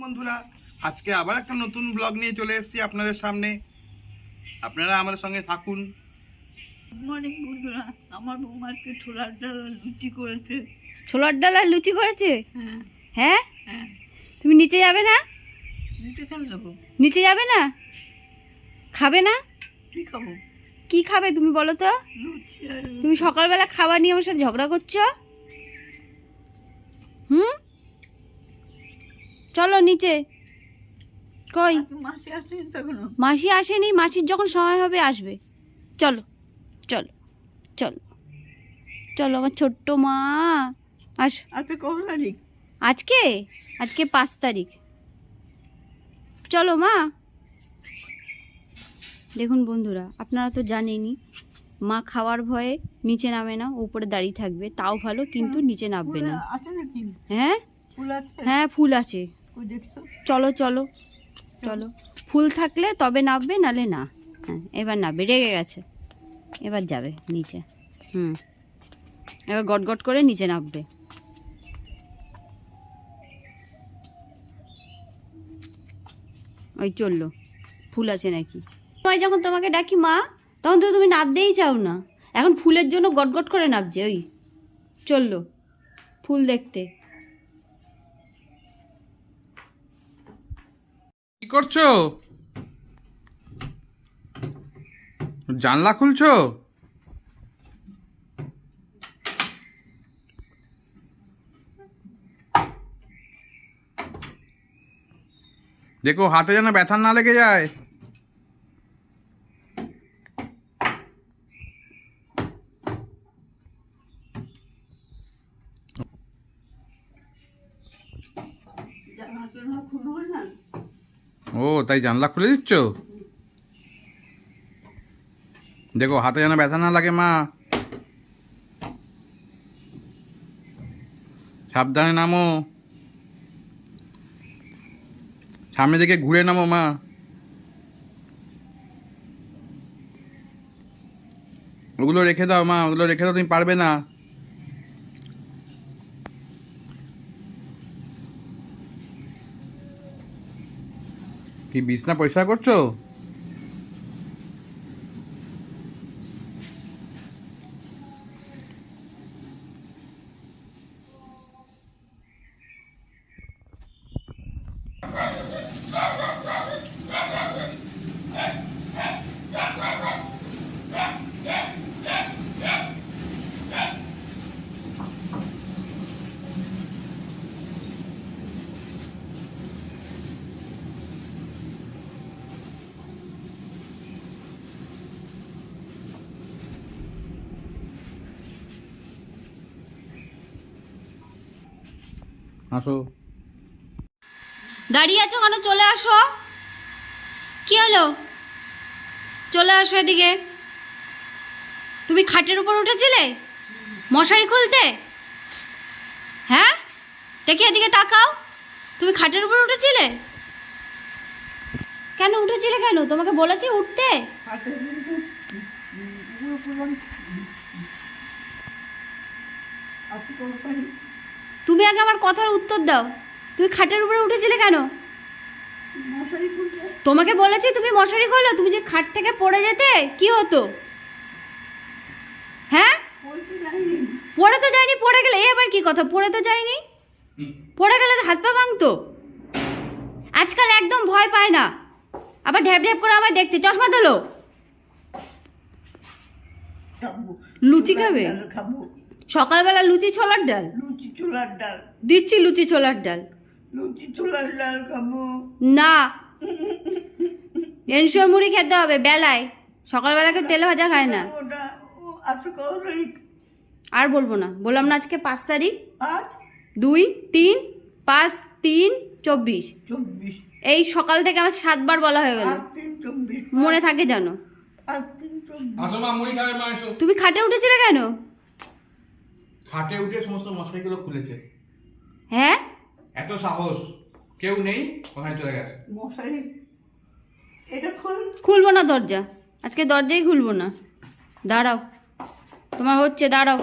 বন্ধুরা আজকে আবার একটা নতুন ব্লগ নিয়ে চলে এসেছি আপনাদের সামনে। আপনারা আমাদের সঙ্গে থাকুন। বন্ধুরা। আমার বৌমা ছোলার ডাল আর লুচি করেছে। ছোলার ডাল আর লুচি করেছে? হ্যাঁ। হ্যাঁ? হ্যাঁ। তুমি নিচে যাবে না? দিতে কেন যাব? নিচে যাবে না? খাবে না? কী খাব? কি খাবে তুমি বলো তো? তুমি সকালবেলা খাবার নিয়ে আমার সাথে ঝগড়া করছ? হুম? চলো নিচে। কই? মাসি আসেন তখন মাসি আসেনি মাসির যখন সময় হবে আসবে। চলো চলো চলো চলো আমার ছোট্ট মা। আস। আচ্ছা কখন তারিখ? আজকে? আজকে পাঁচ তারিখ। চলো মা। দেখুন বন্ধুরা আপনারা তো জানেনই মা খাওয়ার ভয়ে নিচে নামে না উপরে দাঁড়িয়ে থাকবে। তাও ভালো কিন্তু নিচে নামবে না। হ্যাঁ? হ্যাঁ ফুল আছে। দেখছ চলো চলো চলো। ফুল থাকলে তবে নামবে নালে না। হ্যাঁ এবার নামবে রেগে গেছে। এবার যাবে নিচে। হুম। এবার গট গট করে নিচে নামবে ওই চলল। ফুল আছে নাকি? সময় যখন তোমাকে ডাকি মা তখন তো তুমি নামতেই চাও না। এখন ফুলের জন্য গট গট করে নামছে ওই। চলল। ফুল দেখতে। করছ? জানলা খুলছো? দেখো হাতে যেন ব্যথা না লেগে যায় জানাশোনা খুলবো না ও তাই জানলা খুলে দিচ্ছ? দেখো, হাতে যেন ব্যথা না লাগে, মা। সাবধানে নামো। সামনে দিকে ঘুরে নামো, মা। ওগুলো রেখে দাও, মা। ওগুলো রেখে দাও, তুমি পারবে না। কি বিছনা পরিষ্কার করছ? আসো। দাঁড়িয়ে আছো কেন? চলে আসো। কি হলো? চলে আসো এদিকে। তুমি খাটের উপর উঠেছিলে? মশারি খুলতে? হ্যাঁ? দেখি এদিকে তাকাও। তুমি খাটের উপর উঠেছিলে? কেন উঠেছিলে কেন? তোমাকে বলেছি উঠতে। তুমি আগে আমার কথার উত্তর দাও। তুমি খাটের উপরে উঠেছিলে কেন? তোমাকে বলেছি তুমি মশারি খোলো তুমি যে খাট থেকে পড়ে যেতে কি হতো? হ্যাঁ? পড়ে তো যায়নি পড়ে গেলে। এ আবার কি কথা? পড়ে তো যায়নি? পড়ে গেলে তো হাত পা ভাঙতো। আজকাল একদম ভয় পায় না। আবার ঢ্যাপ ঢ্যাপ করে আমায় দেখছে। চশমা তোলো। লুচি খাবে? সকালবেলা লুচি ছোলার ডাল? ছোলার ডাল। দিচ্ছি লুচি ছোলার ডাল। লুচি ছোলার ডাল খাব। না। এনশোর মুড়ি খেতে হবে বেলায়। সকালবেলা কেউ তেলে ভাজা খায় না। আচ্ছা আর বলব না। বললাম না আজকে পাঁচ তারিখ। পাঁচ? দুই তিন পাঁচ তিন চব্বিশ। চব্বিশ। এই সকাল থেকে আমার সাতবার বলা হয়ে গেল। মনে থাকে জানো এসো। তুমি খাটে উঠেছিলে কেন? খাটে উঠে সমস্ত মশাইগুলো খুলেছে। হ্যাঁ? এত সাহস কেউ নেই ওখানে চলে গেছে? মশারি এটা খোল। খুলবো না দরজা আজকে দরজাই খুলবো না। দাঁড়াও তোমার হচ্ছে দাঁড়াও।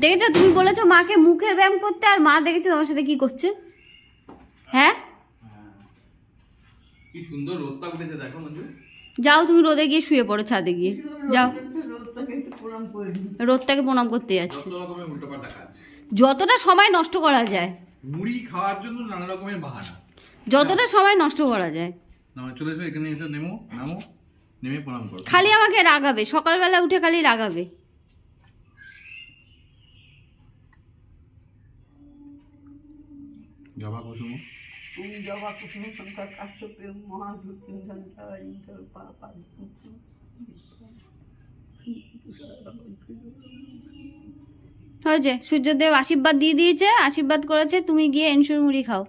দেখেছ তুমি বলেছ মাকে মুখের ব্যায়াম করতে আর মা দেখেছ তোমার সাথে কি করছে? হ্যাঁ? কি সুন্দর রোদটা উঠেছে দেখো যাও তুমি রোদে গিয়ে শুয়ে পড়ো ছাদে গিয়ে। যাও। রোদটাকে প্রণাম করতে যাচ্ছে। যতটা সময় নষ্ট করা যায়। মুড়ি খাওয়ার জন্য নানা রকমের বাহানা। যতটা সময় নষ্ট করা যায়। চলে এসো এখানে এসে নেমো নামো নেমে প্রণাম করো। খালি আমাকে রাগাবে সকালবেলা উঠে খালি রাগাবে। জবা কুসুম। তুমি জবা কুসুম কাশ্যপে পাপা হয়েছে সূর্যদেব আশীর্বাদ দিয়ে দিয়েছে আশীর্বাদ করেছে তুমি গিয়ে এনসুর মুড়ি খাও।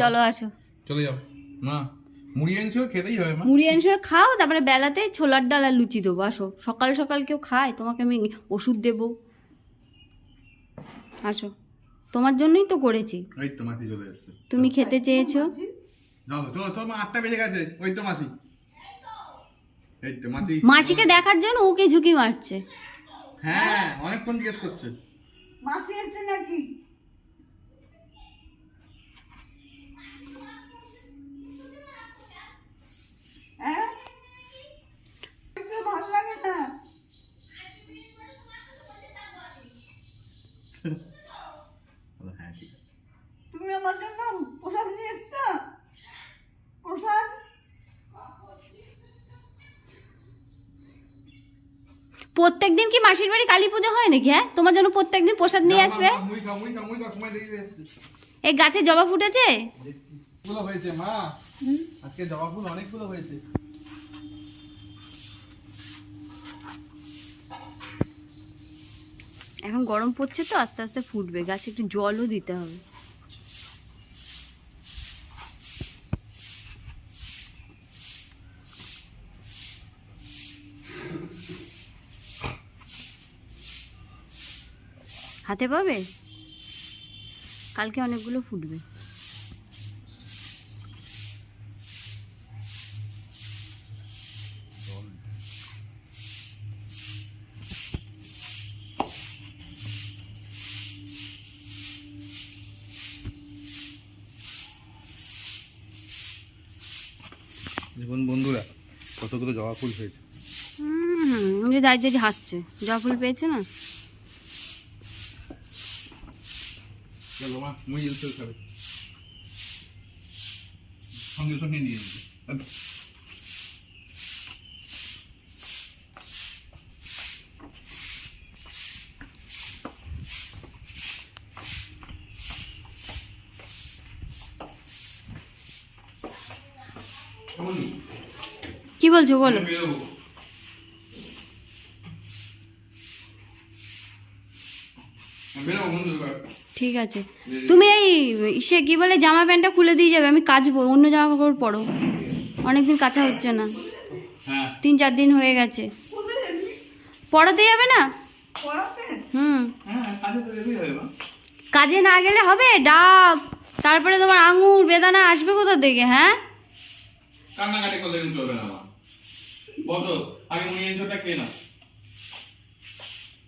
চলো আসো। চলে যাও। মা মুড়ি এনেছো খেতেই হবে মুড়ি এনসুর খাও তারপরে বেলাতে ছোলার ডাল আর লুচি দেবো আসো। সকাল সকাল কেউ খায় তোমাকে আমি ওষুধ দেবো। আসো। তোমার জন্যই তো করেছি। তুমি খেতে চেয়েছো? চলো চলো আটটা বেজে গেছে। ওই তো মাসি। এই তো মাসি। মাসিকে দেখার জন্য ওকে ঝুঁকি মারছে। হ্যাঁ অনেকক্ষণ জিজ্ঞেস করছে। মাসি এসছে নাকি? হ্যাঁ? ভালো লাগে না। বলো, হ্যাঁ তুমি আমার জন্য প্রসাদ নিয়ে এসছো? প্রসাদ প্রত্যেকদিন কি মাসির বাড়ি কালী পুজো হয় নাকি হ্যাঁ? তোমার জন্য প্রত্যেকদিন প্রসাদ নিয়ে আসবে? এই গাছে জবা ফুটেছে হয়েছে মা। আজকে জবা ফুল অনেকগুলো হয়েছে। এখন গরম পড়ছে তো আস্তে আস্তে ফুটবে। গাছে একটু জলও দিতে হবে। হাতে পাবে? কালকে অনেকগুলো ফুটবে। দেখুন বন্ধুরা কতগুলো জবা ফুল হয়েছে। হুম দাঁড়িয়ে দাঁড়িয়ে হাসছে। জবা ফুল পেয়েছে না? চলো মা মুড়ি জলতে খাবে সঙ্গে সঙ্গে নিয়ে নেবে কেমন কি বলছো বলো আমি বেরোবো আমি বেরোবো বন্ধু এবার। ঠিক আছে। তুমি এই সে কি বলে জামা প্যান্টটা খুলে দিয়ে যাবে আমি কাচবো অন্য জামা কাপড় পরো। অনেকদিন কাচা হচ্ছে না। হ্যাঁ। তিন চার দিন হয়ে গেছে। পড়াতে যাবে না? হুম। হ্যাঁ কাজে তো যেতেই হবে মা কাজে না গেলে হবে? ডাব তারপরে তোমার আঙুর বেদানা আসবে কোথা থেকে হ্যাঁ? কান্নাকাটি করলে কিন্তু চলবে না বলো আগে মুড়ি এনেছোটা কে না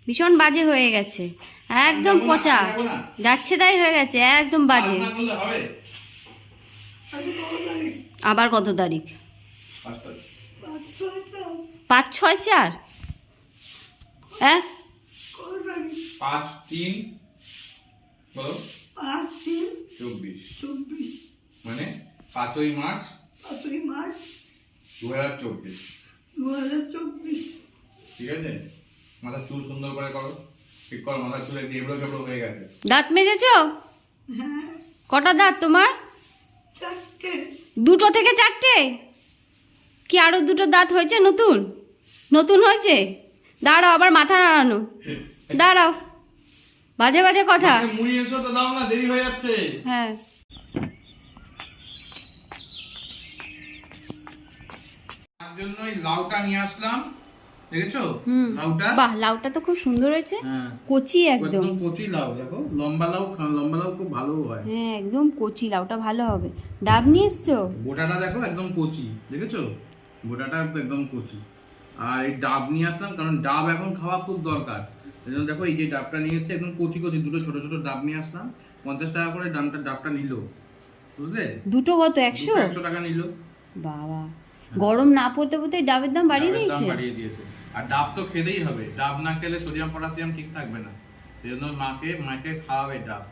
ভীষণ বাজে হয়ে গেছে। একদম পচা। যাচ্ছে তাই হয়ে গেছে একদম বাজে। আবার কত তারিখ? পাঁচ ছয় চার? হ্যাঁ? পাঁচ তিন পাঁচ তিন চব্বিশ। চব্বিশ। মানে পাঁচই মার্চ পাঁচই মার্চ দু হাজার চব্বিশ। দু হাজার চব্বিশ। ঠিক আছে? মাথার চুল সুন্দর করে করো। চুলে এবড়ো কেবড়ো হয়ে গেছে। দাঁত মেজেছো? হ্যাঁ। কটা দাঁত তোমার? দুটো থেকে চারটে? কি আরও দুটো দাঁত হয়েছে নতুন? নতুন হয়েছে? দাঁড়াও আবার মাথা নাড়ানো। দাঁড়াও। বাজে বাজে কথা। মুড়ি এসো তো দাও না দেরি হয়ে যাচ্ছে। হ্যাঁ। তার লাউটা নিয়ে আসলাম। দেখেছ? লাউটা? বাহ লাউটা তো খুব সুন্দর হয়েছে। হ্যাঁ। কচি একদম। কচি লাউ দেখো। লম্বা লাউ লম্বা লাউ খুব ভালো হয়। হ্যাঁ একদম কচি লাউটা ভালো হবে। ডাব নিয়ে এসছো? গোটাটা দেখো একদম কচি দেখেছ? গোটাটা একদম কচি। আর এই ডাব নিয়ে আসলাম কারণ ডাব এখন খাওয়া খুব দরকার। দেখো এই যে ডাবটা নিয়ে এসে একদম কচি কচি দুটো ছোট ছোট ডাব নিয়ে আসলাম। পঞ্চাশ টাকা করে ডাবটা ডাবটা নিল। বুঝলে? দুটো কত একশো? একশো টাকা নিল। বাবা। গরম না পড়তে পড়তে ডাবের দাম বাড়িয়ে দিয়েছে? বাড়িয়ে দিয়েছে। আর ডাব তো খেতেই হবে। ডাব না খেলে সোডিয়াম পটাশিয়াম ঠিক থাকবে না। সেই জন্য মাকে মাকে খাওয়াবে ডাব।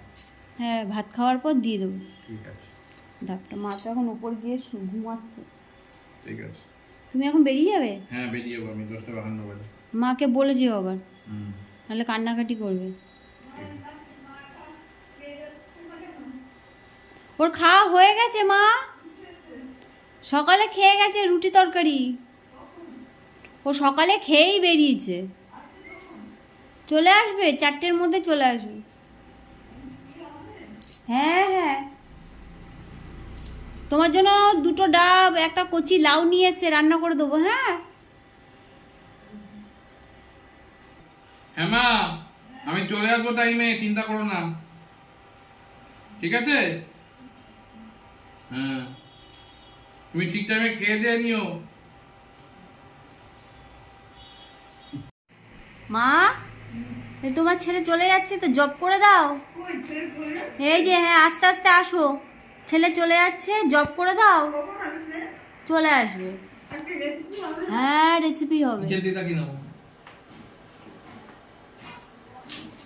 হ্যাঁ ভাত খাওয়ার পর দিয়ে দেবো। ঠিক আছে। ডাবটা মা তো এখন উপর গিয়ে ঘুমাচ্ছে। ঠিক আছে। তুমি এখন বেরিয়ে যাবে? হ্যাঁ বেরিয়ে যাব আমি দশটা বাহান্ন বাজে। মাকে বলে যেও আবার। হুম। নাহলে কান্নাকাটি করবে। ওর খাওয়া হয়ে গেছে মা? সকালে খেয়ে গেছে রুটি তরকারি। ও সকালে খেয়েই বেরিয়েছে। চলে আসবে? চারটের মধ্যে চলে আসবে। হ্যাঁ হ্যাঁ। তোমার জন্য দুটো ডাব, একটা কচি লাউ নিয়ে এসছে রান্না করে দেবো হ্যাঁ? হ্যাঁ মা। আমি চলে আসব টাইমে চিন্তা করো না। ঠিক আছে? হ্যাঁ। তুমি ঠিক টাইমে খেয়ে দিয়ে নিও। মা তোমার ছেলে চলে যাচ্ছে তো জব করে দাও। এই যে হ্যাঁ আস্তে আস্তে আসো। ছেলে চলে যাচ্ছে জব করে দাও। চলে আসবে? হ্যাঁ রেসিপি হবে।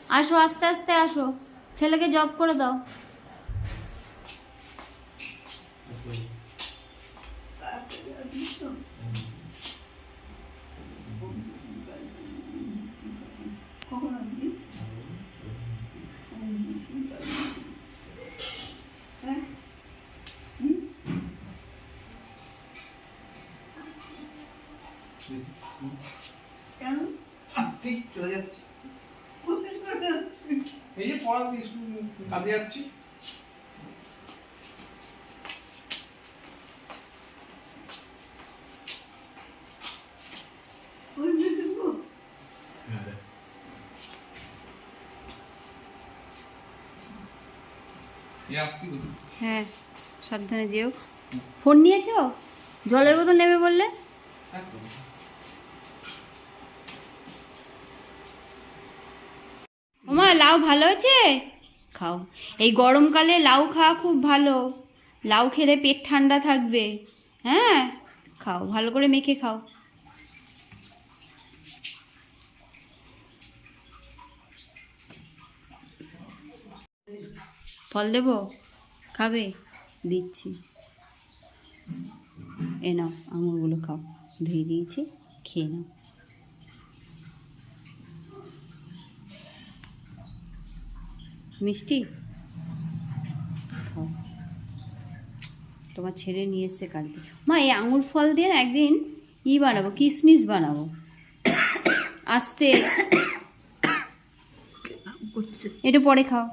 আসো, আস্তে আস্তে আসো। ছেলেকে জব করে দাও তাড়াতাড়ি আসবি তো? কখন আসবি হ্যাঁ হুম? কেন আসছি চলে যাচ্ছি কোথায় করে যাচ্ছিস? এই যে পড়া স্কুল যাচ্ছি দেবো হ্যাঁ হ্যাঁ সাবধানে যেও। ফোন নিয়েছো? জলের বোতল নেবে বললে? ওমা লাউ ভালো আছে খাও। এই গরমকালে লাউ খাওয়া খুব ভালো। লাউ খেলে পেট ঠান্ডা থাকবে। হ্যাঁ? খাও, ভালো করে মেখে খাও। ফল দেবো? খাবে? দিচ্ছি। এ নাও, আঙুরগুলো খাও। ধুয়ে দিয়েছি, খেয়ে নাও। মিষ্টি? খাও তোমার ছেড়ে নিয়ে এসছে কালকে। মা এই আঙুর ফল দিয়ে একদিন ই বানাবো কিশমিশ বানাবো। আস্তে। এটা পরে খাও।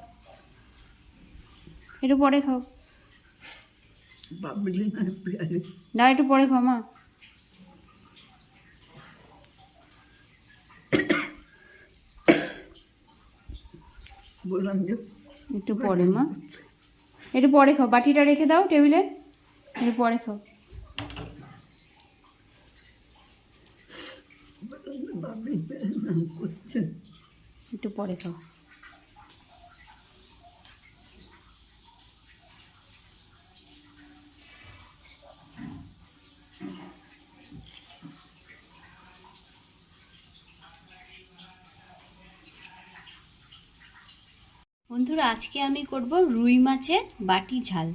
এটা পরে খাও। না একটু পরে খাও মা। বললাম যে একটু পরে মা। একটু পরে খাও বাটিটা রেখে দাও টেবিলে। একটু পরে খাও। একটু পরে খাও। বন্ধুরা, আজকে আমি করব রুই মাছের বাটি ঝাল।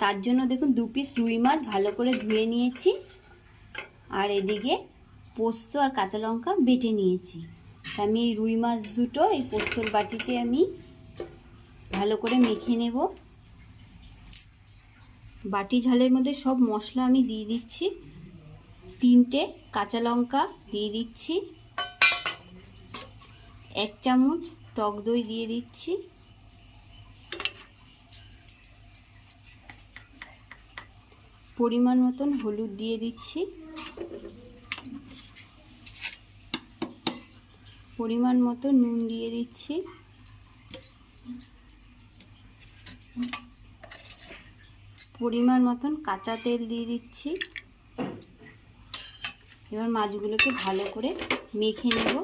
তার জন্য দেখুন, দু পিস রুই মাছ ভালো করে ধুয়ে নিয়েছি। আর এদিকে পোস্ত আর কাঁচা লঙ্কা বেটে নিয়েছি। আমি এই রুই মাছ দুটো এই পোস্তর বাটিতে আমি ভালো করে মেখে নেব। বাটি ঝালের মধ্যে সব মশলা আমি দিয়ে দিচ্ছি। তিনটে কাঁচা লঙ্কা দিয়ে দিচ্ছি। এক চামচ টক দই দিয়ে দিচ্ছি। পরিমাণ মতন হলুদ দিয়ে দিচ্ছি। পরিমাণ মতো নুন দিয়ে দিচ্ছি। পরিমাণ মতন কাঁচা তেল দিয়ে দিচ্ছি। এবার মাছগুলোকে ভালো করে মেখে নেব।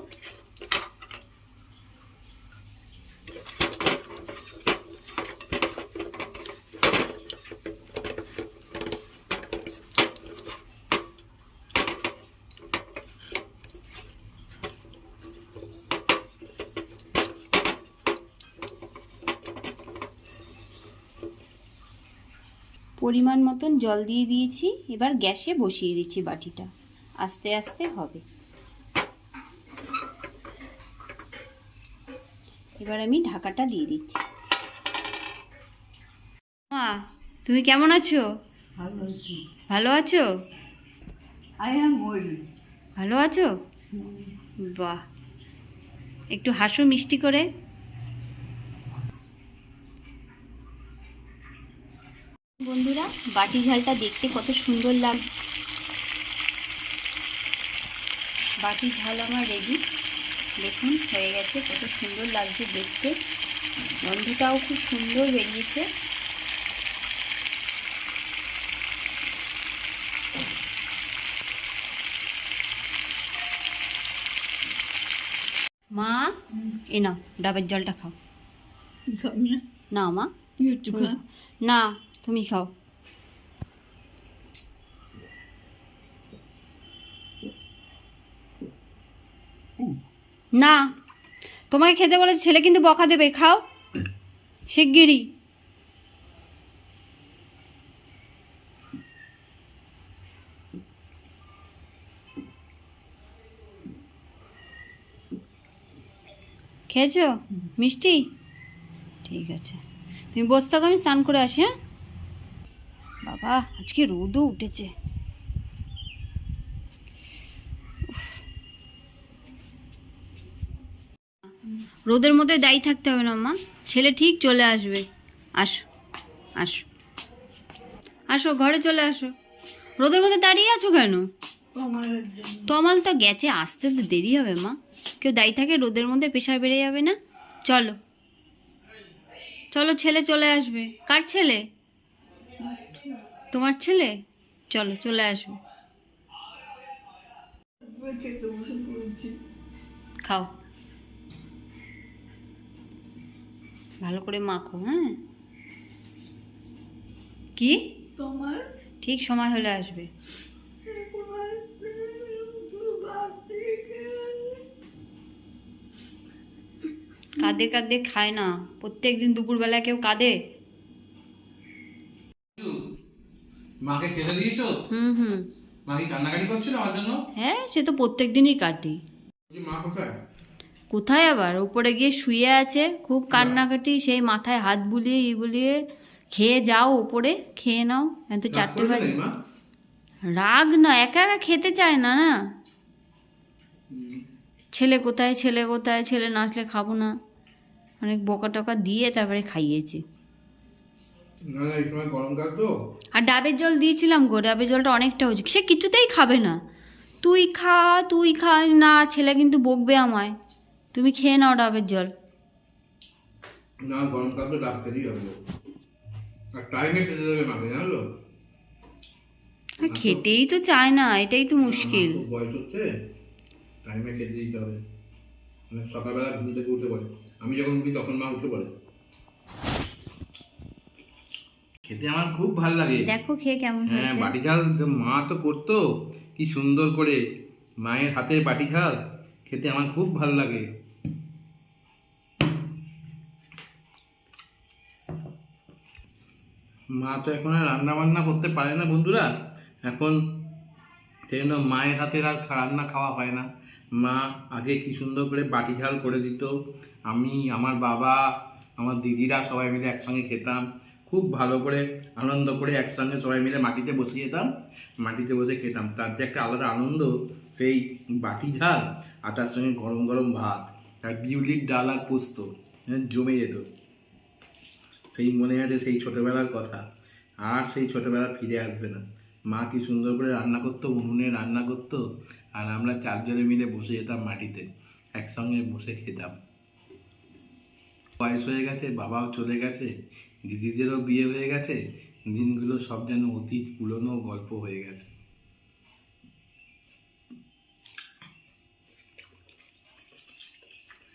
পরিমাণ মতন জল দিয়ে দিয়েছি এবার গ্যাসে বসিয়ে দিচ্ছি বাটিটা। আস্তে আস্তে হবে। এবার আমি ঢাকাটা দিয়ে দিচ্ছি। মা তুমি কেমন আছো? ভালো আছো। ভালো আছো? বাহ। একটু হাসো মিষ্টি করে। বন্ধুরা বাটি ঝালটা দেখতে কত সুন্দর লাগ বাটি ঝাল আমার রেডি দেখুন হয়ে গেছে কত সুন্দর লাগছে দেখতে। গন্ধটাও খুব সুন্দর বেরিয়েছে। মা এ নাও ডাবের জলটা খাও। না মা। না তুমি খাও না, তোমাকে খেতে বলেছে, ছেলে কিন্তু বকা দেবে, খাও। শিগগিরই। খেয়েছো? মিষ্টি? ঠিক আছে। তুমি বসে থাকো, আমি স্নান করে আসি হ্যাঁ? বাবা, আজকে রোদও উঠেছে। রোদের মধ্যে দায়ী থাকতে হবে না, মা। ছেলে ঠিক চলে আসবে। আসো আসো। আসো, ঘরে চলে আসো। রোদের মধ্যে দাঁড়িয়ে আছো কেন? তমাল তো গেছে, আসতে তো দেরি হবে, মা। কেউ দায়ী থাকে, রোদের মধ্যে প্রেশার বেড়ে যাবে না। চলো। চলো, ছেলে চলে আসবে। কার ছেলে? তোমার ছেলে? চলো চলে আসবে। খাও। ভালো করে মাখো হ্যাঁ? কি? তোমার? ঠিক সময় হলে আসবে। কাঁদে কাঁদে খায় না। প্রত্যেক দিন দুপুরবেলা কেউ কাঁদে? মাকে খেতে দিয়েছ? হুম হুম। মা কি কান্নাকাটি করছিল আমার জন্য? হ্যাঁ সে তো প্রত্যেক দিনই কাটি মা কোথায়? কোথায় আবার? উপরে গিয়ে শুয়ে আছে খুব কান্নাকাটি সেই মাথায় হাত বুলিয়ে ই বুলিয়ে খেয়ে যাও উপরে খেয়ে নাও এত রাগ চারটে বাজে। রাগ না একা একা খেতে চায় না না। ছেলে কোথায় ছেলে কোথায় ছেলে না আসলে খাব না। অনেক বকা টকা দিয়ে তারপরে খাইয়েছি। গরমকাল তো? আর ডাবের জল দিয়েছিলাম গো ডাবের জলটা অনেকটা হয়েছে। সে কিছুতেই খাবে না। তুই খা তুই খা না ছেলে কিন্তু বকবে আমায়। তুমি খেয়ে নাও ডাবের জল। না গরমকাল তো ডাব খেতেই হবে। আর টাইমে খেতে দেবে মাকে জানো তো খেতেই তো চায় না এটাই তো মুশকিল। বয়স হচ্ছে টাইমে খেতে দিতে হবে। মানে সকালবেলা ঘুম থেকে উঠে পড়ে। আমি যখন উঠি তখন মা উঠে পড়ে। খেতে আমার খুব ভালো লাগে। দেখো খেয়ে কেমন হয়েছে। হ্যাঁ বাটি ঝাল মা তো করতো কি সুন্দর করে মায়ের হাতে বাটি ঝাল খেতে আমার খুব ভালো লাগে। মা তো এখন আর রান্না বান্না করতে পারে না বন্ধুরা এখন সেই জন্য মায়ের হাতের আর রান্না খাওয়া হয় না। মা আগে কি সুন্দর করে বাটি ঝাল করে দিত আমি আমার বাবা আমার দিদিরা সবাই মিলে একসঙ্গে খেতাম। খুব ভালো করে আনন্দ করে একসঙ্গে সবাই মিলে মাটিতে বসে যেতাম মাটিতে বসে খেতাম। তার যে একটা আলাদা আনন্দ সেই বাটি ঝাল আর তার সঙ্গে গরম গরম ভাত আর বিউলির ডাল আর পোস্ত হ্যাঁ, জমে যেত। সেই মনে আছে সেই ছোটবেলার কথা। আর সেই ছোটবেলা ফিরে আসবে না। মা কি সুন্দর করে রান্না করতো উনুনে রান্না করতো আর আমরা চারজনে মিলে বসে যেতাম মাটিতে একসঙ্গে বসে খেতাম। বয়স হয়ে গেছে বাবাও চলে গেছে দিদিদেরও বিয়ে হয়ে গেছে দিনগুলো সব যেন অতীত পুরনো গল্প হয়ে গেছে।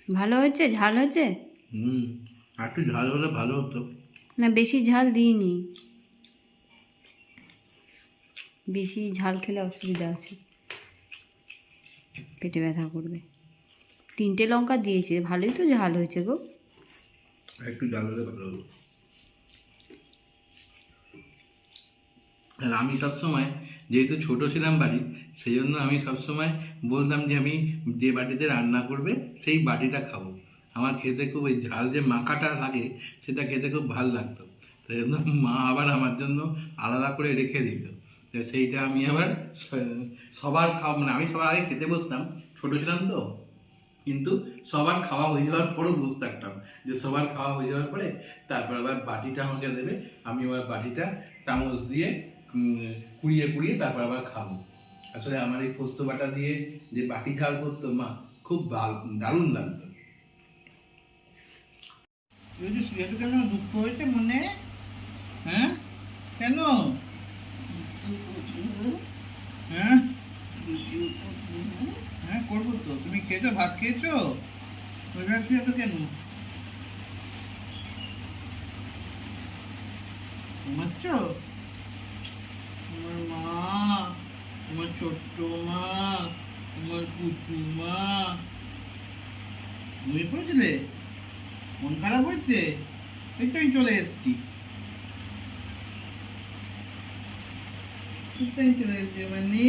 ভালো হয়েছে? ঝাল হয়েছে? হুম আর একটু ঝাল হলে ভালো হতো। না বেশি ঝাল দিইনি। বেশি ঝাল খেলে অসুবিধা আছে। পেটে ব্যথা করবে। তিনটে লঙ্কা দিয়েছে ভালোই তো ঝাল হয়েছে গো। একটু ঝাল হলে ভালো হতো। আর আমি সবসময় যেহেতু ছোট ছিলাম বাড়ি সেই জন্য আমি সবসময় বলতাম যে আমি যে বাটিতে রান্না করবে, সেই বাটিটা খাব। আমার খেতে খুব ওই ঝাল যে মাখাটা লাগে, সেটা খেতে খুব ভালো লাগতো। সেই জন্য মা আবার আমার জন্য আলাদা করে রেখে দিত। সেইটা আমি আবার সবার খাওয়া মানে আমি সবার আগে খেতে বসতাম, ছোটো ছিলাম তো, কিন্তু সবার খাওয়া হয়ে যাওয়ার পরও বুঝতে থাকতাম। যে সবার খাওয়া হয়ে যাওয়ার পরে তারপর আবার বাটিটা আমাকে দেবে, আমি আবার বাটিটা চামচ দিয়ে কুড়িয়ে কুড়িয়ে তারপর আবার খাব। আসলে আমার এই পোস্ত বাটা দিয়ে যে বাটি ঝাল করতো, মা, খুব দারুণ লাগতো। শুয়ে কেন দুঃখ হয়েছে মনে? হ্যাঁ? কেন? হ্যাঁ? হ্যাঁ করব তো। তুমি খেয়েছো? ভাত খেয়েছো? ওইভাবে শুয়ে তো কেন? ঘুমাচ্ছ তোমার মা তোমার ছোট্ট মা তোমার কুচু মা ঘুমিয়ে পড়েছিলে? মন খারাপ হয়েছে? এই তো চলে এসছি। এই চলে এসছি। মানে